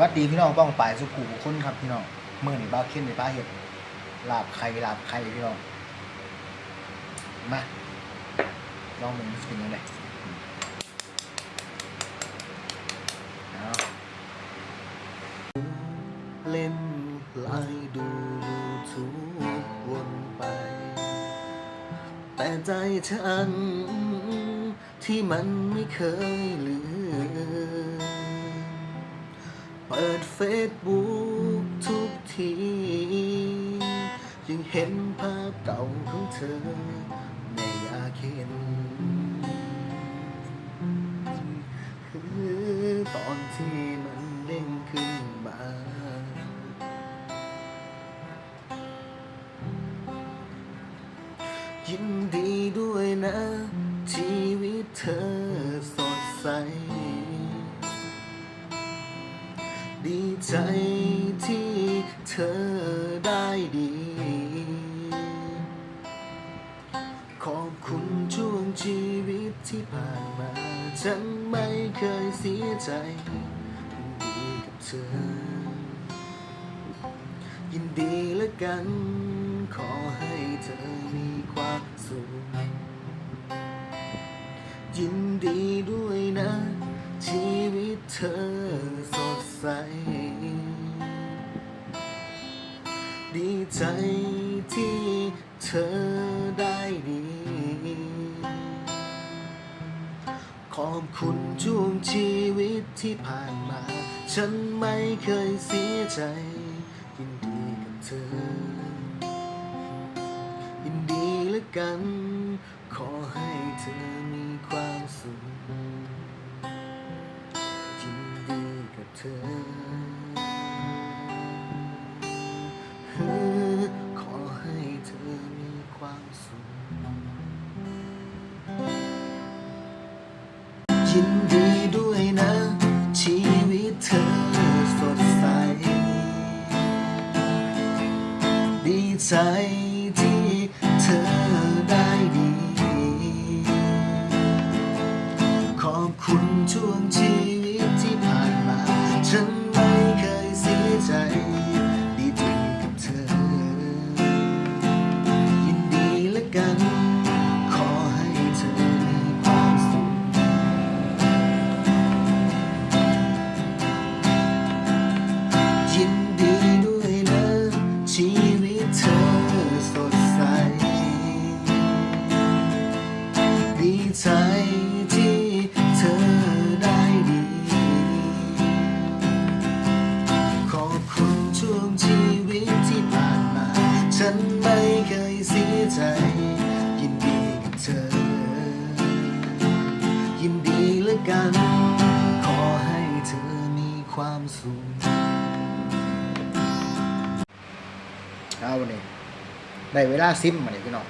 วัดดีพี่น้องป้องปลายสุขูทุกคนครับพี่น้องเมื่อนี่บ้าเข้นในบ้าเห็ดลาบไข่ลาบไข่พี่น้องมาลองมันจะเป็นยังไงเอาเล่นไลน์ดูยูทูบวนไป แต่ใจฉันที่มันไม่เคยลืม เฟซบุ๊กทุกที ยังเห็นภาพเก่าของเธอ ไม่อยากเห็นคือตอนที่มันเด้งขึ้นมา ยินดีด้วยนะชีวิตเธอสดใส ใจที่เธอได้ดี ขอบคุณช่วงชีวิตที่ผ่านมา ฉันไม่เคยเสียใจยินดีกับเธอ ยินดีและกัน ขอให้เธอมีความสุขยินดีด้วยนะ ชีวิตเธอสดใส ดีใจที่เธอได้ดี ขอบคุณช่วงชีวิตที่ผ่านมา ฉันไม่เคยเสียใจ ยินดีกับเธอ ยินดีและกัน ขอ ยินดีด้วยนะ ชีวิตเธอสดใส ดีใจ ฉันไม่เคยเสียใจ ยินดีกับเธอ ยินดีและกัน ขอให้เธอมีความสุขเอาเนี่ยได้เวลาซิมมาเนี่ยพี่น้อง